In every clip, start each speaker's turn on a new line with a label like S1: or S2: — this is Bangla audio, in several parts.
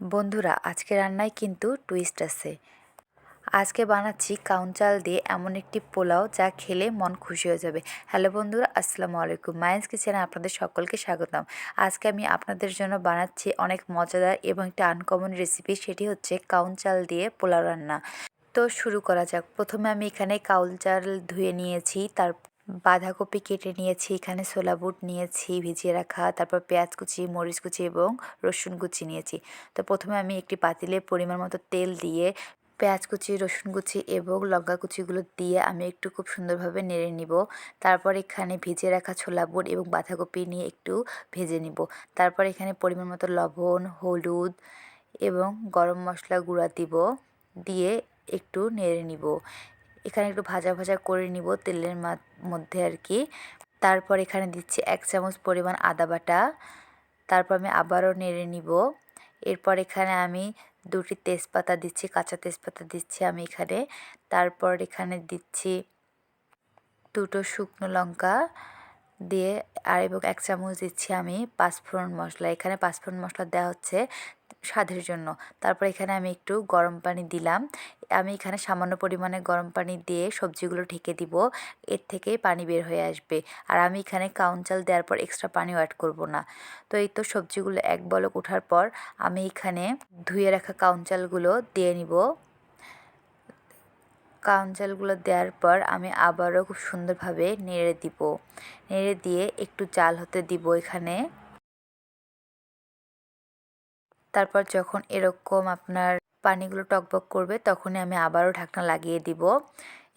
S1: বন্ধুরা, আজকে রান্নায় কিন্তু টুইস্ট আছে। আজকে বানাচ্ছি কাউন চাল দিয়ে এমন একটি পোলাও যা খেলে মন খুশি হয়ে যাবে। হ্যালো বন্ধুরা, আসসালামু আলাইকুম। মায়েন্স কিচেনে আপনাদের সকলকে স্বাগতম। আজকে আমি আপনাদের জন্য বানাচ্ছি অনেক মজাদার এবং একটা আনকমন রেসিপি সেটি হচ্ছে কাউন চাল দিয়ে পোলাও রান্না। তো শুরু করা যাক। প্রথমে আমি এখানে কাউল চাল ধুয়ে নিয়েছি তার বাঁধাকপি কেটে নিয়েছি, এখানে ছোলা বুট নিয়েছি, ভিজিয়ে রাখা, তারপর পেঁয়াজ কুচি, মরিচ কুচি এবং রসুন কুচি নিয়েছি। তো প্রথমে আমি একটি পাতিলে পরিমাণ মতো তেল দিয়ে পেঁয়াজ কুচি, রসুন কুচি এবং লঙ্কা কুচিগুলো দিয়ে আমি একটু খুব সুন্দরভাবে নেড়ে নিব। তারপর এখানে ভিজিয়ে রাখা ছোলা বুট এবং বাঁধাকপি নিয়ে একটু ভেজে নিব। তারপর এখানে পরিমাণ মতো লবণ, হলুদ এবং গরম মশলা গুঁড়া দিব, দিয়ে একটু নেড়ে নিব। এখানে একটু ভাজা ভাজা করে নিব তেলের মধ্যে আর কি। তারপর এখানে দিচ্ছি এক চামচ পরিমাণ আদা বাটা। তারপর আমি আবারও নেড়ে নিব। এরপর এখানে আমি দুটি তেজপাতা দিচ্ছি, কাঁচা তেজপাতা দিচ্ছি আমি এখানে। তারপর এখানে দিচ্ছি দুটো শুকনো লঙ্কা। দিয়ে আর এবং এক চামচ দিচ্ছি আমি পাঁচফোড়ন মশলা। এখানে পাঁচফোড়ন মশলা দেওয়া হচ্ছে স্বাদের জন্য। তারপর এখানে আমি একটু গরম পানি দিলাম। আমি এখানে সামান্য পরিমাণে গরম পানি দিয়ে সবজিগুলো ঢেকে দিব। এর থেকেই পানি বের হয়ে আসবে। আর আমি এখানে কাউন চাল দেওয়ার পর এক্সট্রা পানিও অ্যাড করব না। তো এই তো সবজিগুলো এক বলক ওঠার পর আমি এখানে ধুয়ে রাখা কাউন চালগুলো দিয়ে নিব। কাউন চালগুলো দেওয়ার পর আমি আবারও খুব সুন্দরভাবে নেড়ে দিব। নেড়ে দিয়ে একটু চাল হতে দিব এখানে। তারপর যখন এরকম আপনার পানিগুলো টকবক করবে, তখনই আমি আবারও ঢাকনা লাগিয়ে দিব।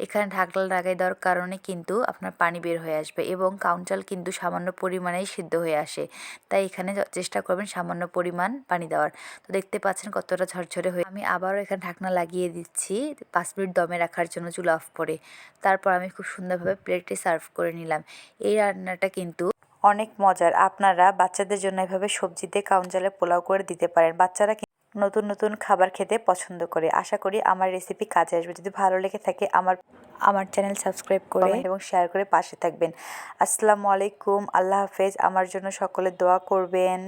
S1: এখানে ঢাকনা লাগাই দেওয়ার কারণে কিন্তু আপনার পানি বের হয়ে আসবে এবং কাউন্টাল কিন্তু সামান্য পরিমাণেই সিদ্ধ হয়ে আসে। তাই এখানে চেষ্টা করবেন সামান্য পরিমাণ পানি দেওয়ার। তো দেখতে পাচ্ছেন কতটা ঝরঝরে হয়ে আমি আবারও এখানে ঢাকনা লাগিয়ে দিচ্ছি পাঁচ মিনিট দমে রাখার জন্য চুলা অফ করে। তারপর আমি খুব সুন্দরভাবে প্লেটে সার্ভ করে নিলাম। এই রান্নাটা কিন্তু অনেক মজার। আপনারা বাচ্চাদের জন্য এভাবে সবজিতে কাউঞ্জালে পোলাও করে দিতে পারেন। বাচ্চারা নতুন নতুন খাবার খেতে পছন্দ করে। আশা করি আমার রেসিপি কাজে আসবে। যদি ভালো লেগে থাকে আমার আমার চ্যানেল সাবস্ক্রাইব করে এবং শেয়ার করে পাশে থাকবেন। আসসালামু আলাইকুম। আল্লাহ হাফেজ। আমার জন্য সকলে দোয়া করবেন।